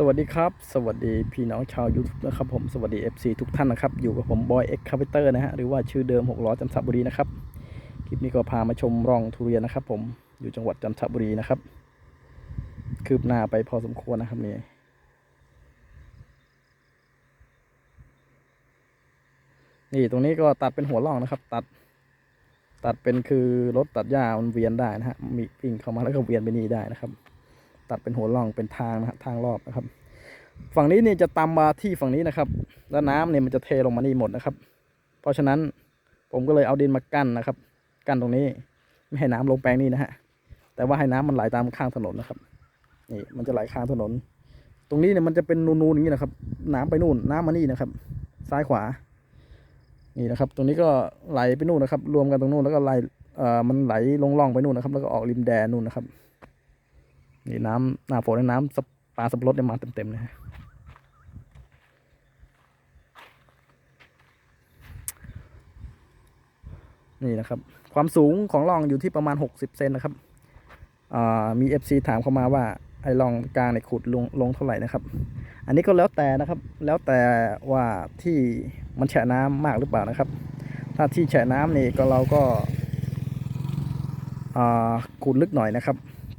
สวัสดีครับ สวัสดีพี่น้องชาว YouTube นะครับผมสวัสดี FC ทุกท่านนะครับ อยู่กับผมบอยเอ็กคาเปเตอร์นะฮะหรือว่าชื่อเดิม6ล้อจันทบุรีนะครับ คลิปนี้ก็พามาชมร่องทุเรียนนะครับ ผมอยู่จังหวัดจันทบุรีนะครับ คืบหน้าไปพอสมควรนะครับนี่นี่ตรงนี้ก็ตัดเป็นหัวร่องนะครับ ตัด ตัดเป็นคือรถตัดหญ้ามันเวียนได้นะฮะมีวิ่งเข้ามาแล้วก็เวียนไปนี่ได้นะครับ ตัดเป็นหัวร่องเป็นทางนะฮะทางรอบนะครับ ฝั่งนี้เนี่ยจะตำมาที่ฝั่งนี้นะครับ แล้วน้ำเนี่ยมันจะเทลงมานี่หมดนะครับ เพราะฉะนั้นผมก็เลยเอาดินมากั้นนะครับ กั้นตรงนี้ไม่ให้น้ำลงแปลงนี่นะฮะแต่ว่าให้น้ำมันไหลตามข้างถนนนะครับนี่มันจะไหลข้างถนน ตรงนี้เนี่ยมันจะเป็นนูนๆอย่างนี้นะครับ น้ำไปนู่นน้ำมานี่นะครับ ซ้ายขวา นี่นะครับ ตรงนี้ก็ไหลไปนู่นนะครับ รวมกันตรงนู่นแล้วก็ไหลเอ่อมันไหลลงร่องไปนู่นนะครับ แล้วก็ออกริมแดนนู่นนะครับ นี่น้ำหน้าฝนน้ำสปลาสับปะรดเนี่ยมาเต็มๆเลยฮะนี่นะครับ ความสูงของร่องอยู่ที่ประมาณ 60 เซนนะครับอ่ามี FC ถามเข้ามาว่าไอ้ร่องกลางเนี่ยขุดลงลงเท่าไหร่นะครับ อันนี้ก็แล้วแต่นะครับ แล้วแต่ว่าที่มันแฉะน้ำมากหรือเปล่านะครับ ถ้าที่แฉะน้ำนี่ก็เราก็ขุดลึกหน่อยนะครับ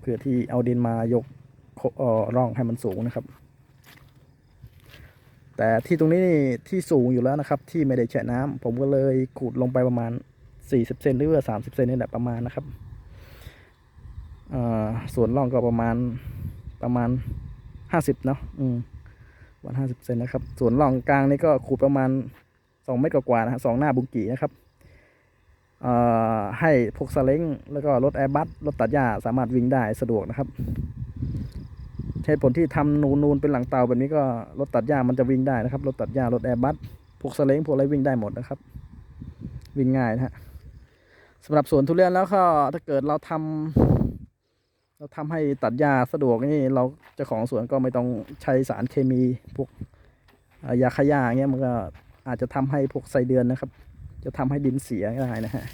พื่อที่เอาดินมายกร่องให้มันสูงนะครับ แต่ที่ตรงนี้ที่สูงอยู่แล้วนะครับ ที่ไม่ได้แฉะน้ำผมก็เลยขุดลงไปประมาณ 40เซนหรือว่า30เซนนี่แหละประมาณนะครับส่วนร่องก็ประมาณประมาณ 50เนาะอืมวันห้าสิบเซนนะครับ ส่วนร่องกลางนี่ก็ขุดประมาณ2เมตรกว่าๆนะฮะสองหน้าบุงกีนะครับ ให้พวกสเล้งแล้วก็รถแอร์บัสรถตัดหญ้าสามารถวิ่งได้สะดวกนะครับเหตุผลที่ทำนูนๆเป็นหลังเตาแบบนี้ก็รถตัดหญ้ามันจะวิ่งได้นะครับรถตัดหญ้ารถแอร์บัสพวกสเล้งพวกอะไรวิ่งได้หมดนะครับ วิ่งง่ายนะฮะสำหรับสวนทุเรียนแล้วก็ถ้าเกิดเราทำเราทำให้ตัดหญ้าสะดวกนี่เราเจ้าของสวนก็ไม่ต้องใช้สารเคมีพวกยาฆ่าหญ้าเงี้ยมันก็อาจจะทำให้พวกไส้เดือนนะครับ จะทำให้ดินเสียได้นะฮะ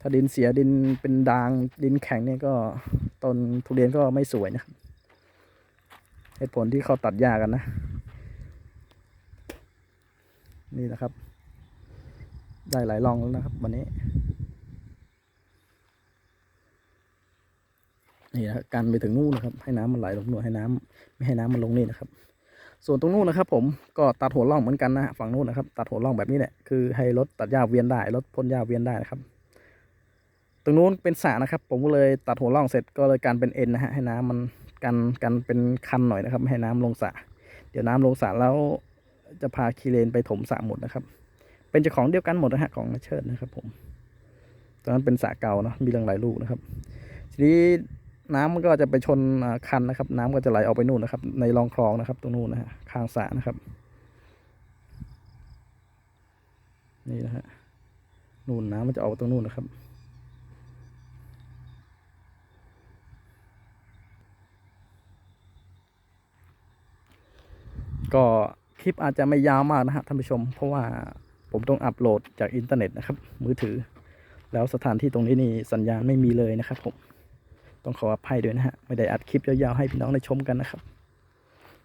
ถ้าดินเสียดินเป็นดางดินแข็งเนี่ยก็ต้นทุเรียนก็ไม่สวยนะครับเหตุผลที่เขาตัดหญ้ากันนะ นี่นะครับ ได้หลายรองแล้วนะครับ วันนี้ นี่นะกันไปถึงนู่นนะครับ ให้น้ำมันไหลลงนู่นให้น้ำไม่ให้น้ำมันลงนี่นะครับ ส่วนตรงนู้นนะครับ ผมก็ตัดหัวร่องเหมือนกันนะฝั่งนู้นนะครับ ตัดหัวร่องแบบนี้แหละคือให้รถตัดหญ้าเวียนได้รถพ่นหญ้าเวียนได้นะครับ ตรงนู้นเป็นสระนะครับ ผมก็เลยตัดหัวร่องเสร็จก็เลยการเป็นเอ็นนะฮะให้น้ำมันกันกันเป็นคันหน่อยนะครับให้น้ำลงสระเดี๋ยวน้ำลงสระแล้วจะพาคีเลนไปถมสระหมดนะครับ เป็นเจ้าของเดียวกันหมดนะฮะของเชิดนะครับ ผมตอนนั้นเป็นสระเก่าเนาะมีเรื่องหลายลูกนะครับ ทีนี้ น้ำมันก็จะไปชนคันนะครับ น้ำก็จะไหลออกไปนู่นนะครับ ในรองคลองนะครับ ตรงนู้นนะฮะข้างสระนะครับ นี่นะฮะนู่นน้ำมันจะออกตรงนู่นนะครับก็คลิปอาจจะไม่ยาวมากนะฮะท่านผู้ชม เพราะว่าผมต้องอัปโหลดจากอินเทอร์เน็ตนะครับ มือถือ แล้วสถานที่ตรงนี้นี่สัญญาณไม่มีเลยนะครับผม ต้องขออภัยด้วยนะฮะ ไม่ได้อัดคลิปยาวๆให้พี่น้องได้ชมกันนะครับ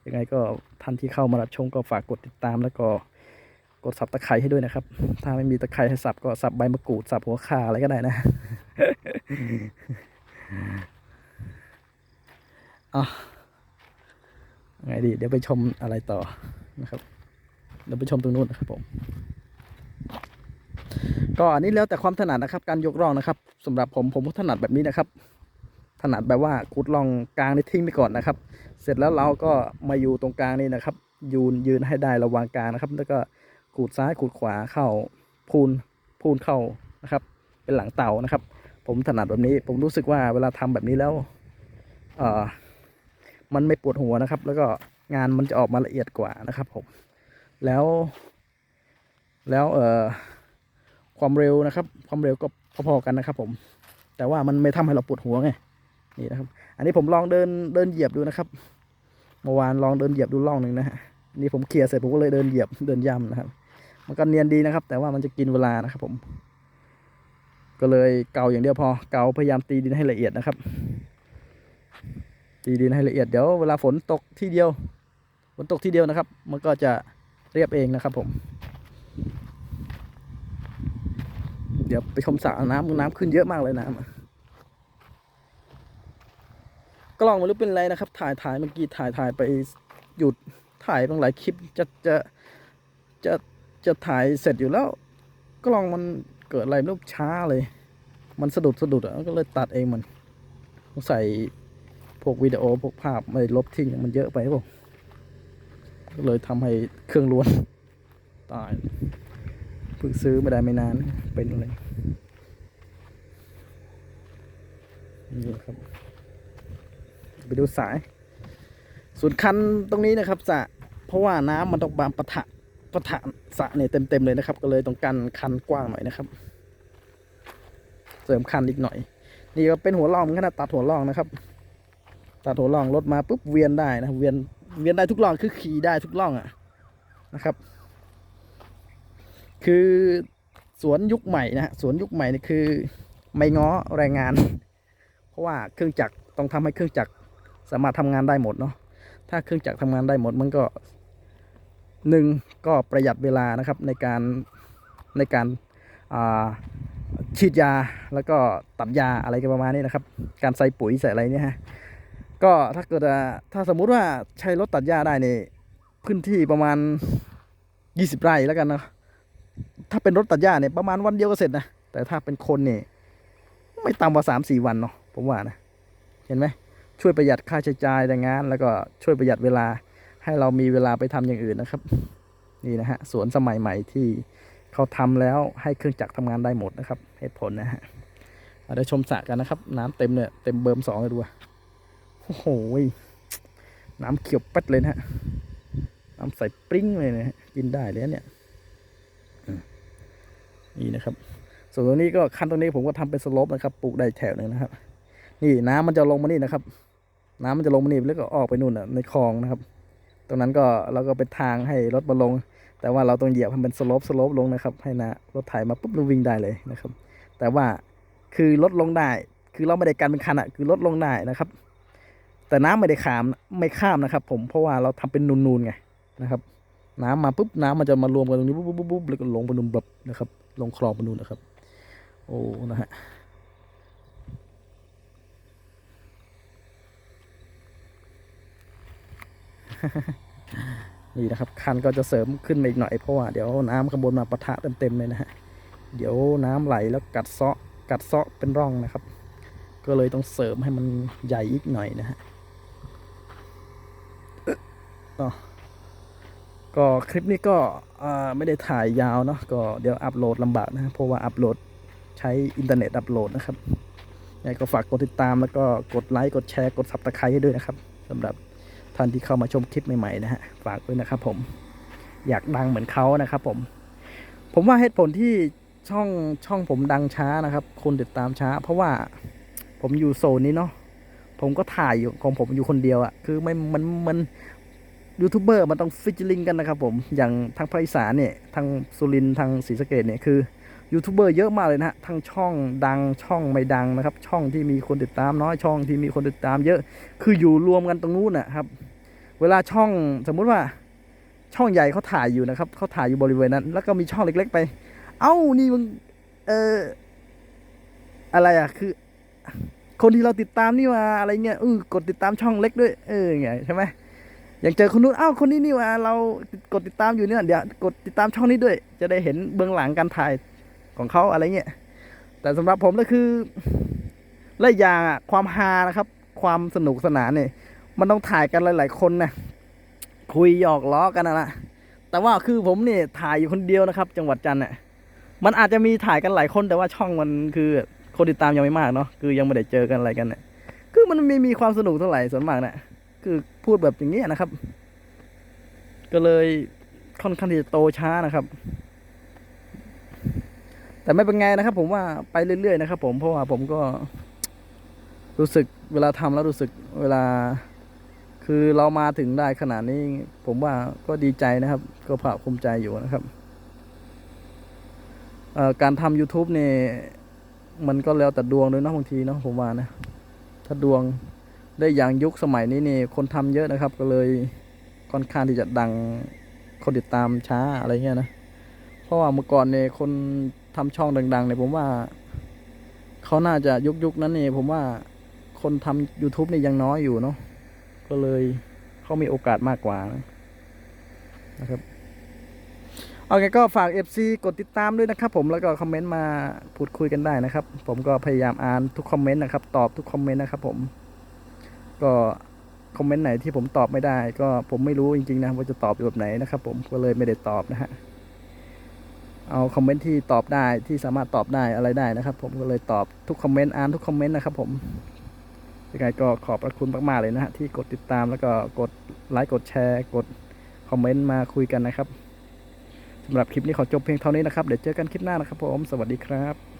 ยังไงก็ท่านที่เข้ามารับชมก็ฝากกดติดตามแล้วก็กดสับตะไคร้ให้ด้วยนะครับ ถ้าไม่มีตะไคร้ให้สับก็สับใบมะกรูดสับหัวข่าอะไรก็ได้นะอะยังไงดี เดี๋ยวไปชมอะไรต่อนะครับ เดี๋ยวไปชมตรงนู้นนะครับผม ก็อันนี้แล้วแต่ความถนัดนะครับ การยกร่องนะครับสำหรับผมผมถนัดแบบนี้นะครับ ถนัดแบบว่าขุดร่องกลางนี่ทิ้งไปก่อนนะครับ เสร็จแล้วเราก็มาอยู่ตรงกลางนี่นะครับ ยืนยืนให้ได้ระหวางกลางนะครับ แล้วก็ขูดซ้ายขูดขวาเข้าพูนพูนเข้านะครับ เป็นหลังเต่านะครับ ผมถนัดแบบนี้ ผมรู้สึกว่าเวลาทำแบบนี้แล้วเออมันไม่ปวดหัวนะครับ แล้วก็งานมันจะออกมาละเอียดกว่านะครับผมแล้ว แล้วเออความเร็วนะครับ ความเร็วก็พอๆกันนะครับ ผม แต่ว่ามันไม่ทำให้เราปวดหัวไง นี่นะครับ อันนี้ผมลองเดินเดินเหยียบดูนะครับ เมื่อวานลองเดินเหยียบดูล่องหนึ่งนะฮะนี่ผมเคลียร์เสร็จผมก็เลยเดินเหยียบเดินย่ำนะครับ มันก็เนียนดีนะครับ แต่ว่ามันจะกินเวลานะครับ ผม ก็เลยเกาอย่างเดียวพอ เกาพยายามตีดินให้ละเอียดนะครับ ตีดินให้ละเอียดเดี๋ยวเวลาฝนตกที่เดียว ฝนตกที่เดียวนะครับ มันก็จะเรียบเองนะครับ ผมเดี๋ยวไปชมสระน้ำน้ำขึ้นเยอะมากเลยน้ำอะ กล้องมันรู้เป็นไรนะครับ ถ่ายถ่ายเมื่อกี้ถ่ายถ่ายไปหยุดถ่ายบางหลายคลิปจะจะจะจะถ่ายเสร็จอยู่แล้ว กล้องมันเกิดอะไรไม่รู้ช้าเลย มันสะดุดสะดุดอะก็เลยตัดเองมันใส่พวกวิดีโอพวกภาพไม่ลบทิ้งมันเยอะไปบผมก็เลยทำให้เครื่องล้วนตายเพิ่งซื้อไม่ได้ไม่นานเป็นอะไรนี่ครับ ไปดูสาย ส่วนคันตรงนี้นะครับสะเพราะว่าน้ำมันต้องบามปะทะปะทะสะเนี่ยเต็มๆเลยนะครับ ก็เลยต้องกันคันกว้างหน่อยนะครับ เสริมคันอีกหน่อย นี่ก็เป็นหัวล่องเหมือนกันตัดหัวล่องนะครับ ตัดหัวล่องรถมาปุ๊บเวียนได้นะเวียนเวียนได้ทุกล่องคือขี่ได้ทุกล่องอะนะครับ คือสวนยุคใหม่นะฮะสวนยุคใหม่นี่คือ ไม่ง้อแรงงาน เพราะว่าเครื่องจักรต้องทำให้เครื่องจักร สามารถทำงานได้หมดเนาะถ้าเครื่องจักรทำงานได้หมดมันก็หนึ่งก็ประหยัดเวลานะครับในการในการฉีดยาแล้วก็ตัดยาอะไรกันประมาณนี้นะครับ การใส่ปุ๋ยใส่อะไรเนี่ยฮะก็ถ้าเกิดถ้าสมมุติว่าใช้รถตัดหญ้าได้เนี่ยพื้นที่ประมาณ 20 ไร่แล้วกันนะถ้าเป็นรถตัดหญ้าเนี่ยประมาณวันเดียวก็เสร็จนะแต่ถ้าเป็นคนเนี่ยไม่ต่ำกว่า3 4วันเนาะผมว่านะ เห็นไหม ช่วยประหยัดค่าใช้จ่ายแรงงาน แล้วก็ช่วยประหยัดเวลาให้เรามีเวลาไปทำอย่างอื่นนะครับ นี่นะฮะสวนสมัยใหม่ที่เขาทำแล้วให้เครื่องจักรทำงานได้หมดนะครับเหตุผลนะฮะเอาเดี๋ยวชมสระกันนะครับ น้ำเต็มเนี่ยเต็มเบิร์มสองเลยดูโอ้โหน้ำเขียวปัดเลยนะฮะน้ำใสปริ้งเลยนะกินได้เลยเนี่ยนี่นะครับ ส่วนตรงนี้ก็คันตรงนี้ผมก็ทำเป็นสโลปนะครับ ปลูกได้แถวหนึ่งนะครับ นี่น้ำมันจะลงมานี่นะครับ น้ำมันจะลงมานี่แล้วก็ออกไปนู่นน่ะในคลองนะครับ ตรงนั้นก็เราก็เป็นทางให้รถมาลง แต่ว่าเราต้องเหยียบให้มันสโลปสโลปลงนะครับ ให้นะรถไถมาปุ๊บเราวิ่งได้เลยนะครับ แต่ว่าคือลดลงได้ คือเราไม่ได้กันเป็นคันอะคือลดลงได้นะครับ แต่น้ำไม่ได้ขามไม่ข้ามนะครับ ผมเพราะว่าเราทำเป็นนูนๆไงนะครับ น้ำมาปุ๊บน้ำมันจะมารวมกันตรงนี้ปุ๊บปุ๊บปุ๊บแล้วก็ลงไปนูนแบบนะครับ ลงคลองไปนูนนะครับ โอ้นะฮะ นี่นะครับ คันก็จะเสริมขึ้นมาอีกหน่อยเพราะว่าเดี๋ยวน้ำข้างบนมาปะทะเต็มๆเลยนะฮะ เดี๋ยวน้ำไหลแล้วกัดเซาะกัดเซาะเป็นร่องนะครับ ก็เลยต้องเสริมให้มันใหญ่อีกหน่อยนะฮะก็คลิปนี้ก็ไม่ได้ถ่ายยาวเนาะก็เดี๋ยวอัปโหลดลำบากนะเพราะว่าอัปโหลดใช้อินเทอร์เน็ตอัปโหลดนะครับยังไงก็ฝากกดติดตามแล้วก็กดไลค์กดแชร์กดซับสไครต์ให้ด้วยนะครับสำหรับ ท่านที่เข้ามาชมคลิปใหม่ๆนะฮะฝากด้วยนะครับผมอยากดังเหมือนเขานะครับผม ผมว่าเหตุผลที่ช่องช่องผมดังช้านะครับ คนติดตามช้า เพราะว่าผมอยู่โซนนี้เนาะผมก็ถ่ายอยู่ของผมอยู่คนเดียวอะ่ะคือไม่มันมันยูทูบเบอร์มันต้องฟิชลิงกันนะครับผมอย่างทางภาคอีสานเนี่ยทางสุรินทร์ทางศรีสะเกดเนี่ยคือยูทูบเบอร์เยอะมากเลยนะฮะทั้งช่องดังช่องไม่ดังนะครับ ช่องที่มีคนติดตามน้อยช่องที่มีคนติดตามเยอะ คืออยู่รวมกันตรงนู้นนะครับ เวลาช่องสมมุติว่าช่องใหญ่เขาถ่ายอยู่นะครับเขาถ่ายอยู่บริเวณนั้น แล้วก็มีช่องเล็ก ๆ ไป เอ้านี่มึงเอออะไรอะคือ คนที่เราติดตามนี่ว่าอะไรเงี้ยเออกดติดตามช่องเล็กด้วย เออไงใช่ไหมอย่างเจอคนนู้นเอ้าคนนี้นี่ว่าเรากดติดตามอยู่เนี่ยเดี๋ยวกดติดตามช่องนี้ด้วย จะได้เห็นเบื้องหลังการถ่ายของเขาอะไรเงี้ยแต่สำหรับผมก็คือและอย่างอะความฮานะครับ ความสนุกสนานเนี่ย มันต้องถ่ายกันหลาย ๆ คนนะคุยหยอกล้อกันนะนะแต่ว่าคือผมเนี่ยถ่ายอยู่คนเดียวนะครับ จังหวัดจันทร์เนี่ยมันอาจจะมีถ่ายกันหลายคนแต่ว่าช่องมันคือคนติดตามยังไม่มากเนาะคือยังไม่ได้เจอกันอะไรกันเนี่ยคือมันไม่มีความสนุกเท่าไหร่ส่วนมากเนี่ยคือพูดแบบอย่างเงี้นะครับ ก็เลยค่อนข้างที่จะโตช้านะครับ แต่ไม่เป็นไงนะครับ ผมว่าไปเรื่อยๆนะครับ ผมเพราะว่าผมก็รู้สึกเวลาทำแล้วรู้สึกเวลา คือเรามาถึงได้ขนาดนี้ ผมว่าก็ดีใจนะครับ ก็ภาคภูมิใจอยู่นะครับการทำ YouTube เนี่ยมันก็แล้วแต่ดวงด้วยนะบางทีเนาะผมว่านะ ถ้าดวงได้อย่างยุคสมัยนี้นี่คนทำเยอะนะครับ ก็เลยค่อนข้างที่จะดังคนติดตามช้าอะไรเงี้ยนะ เพราะว่าเมื่อก่อนเนี่ยคนทำช่องดังๆเนี่ยผมว่าเขาน่าจะยุคยุคนั้นเนี่ยผมว่าคนทำ YouTube นี่ยังน้อยอยู่เนาะ ก็เลยเขามีโอกาสมากกว่านะครับ เอาไงก็ฝาก FC กดติดตามด้วยนะครับผมแล้วก็คอมเมนต์มาพูดคุยกันได้นะครับ ผมก็พยายามอ่านทุกคอมเมนต์นะครับ ตอบทุกคอมเมนต์นะครับผมก็คอมเมนต์ไหนที่ผมตอบไม่ได้ ก็ผมไม่รู้จริงๆนะว่าจะตอบแบบไหนนะครับผมก็เลยไม่ได้ตอบนะฮะเอาคอมเมนต์ที่ตอบได้ที่สามารถตอบได้อะไรได้นะครับ ผมก็เลยตอบทุกคอมเมนต์อ่านทุกคอมเมนต์นะครับผม ยังไงก็ขอบพระคุณมาก ๆ เลยนะฮะที่กดติดตามแล้วก็กดไลค์กดแชร์ กดคอมเมนต์มาคุยกันนะครับสำหรับคลิปนี้ขอจบเพียงเท่านี้นะครับ เดี๋ยวเจอกันคลิปหน้านะครับผม สวัสดีครับ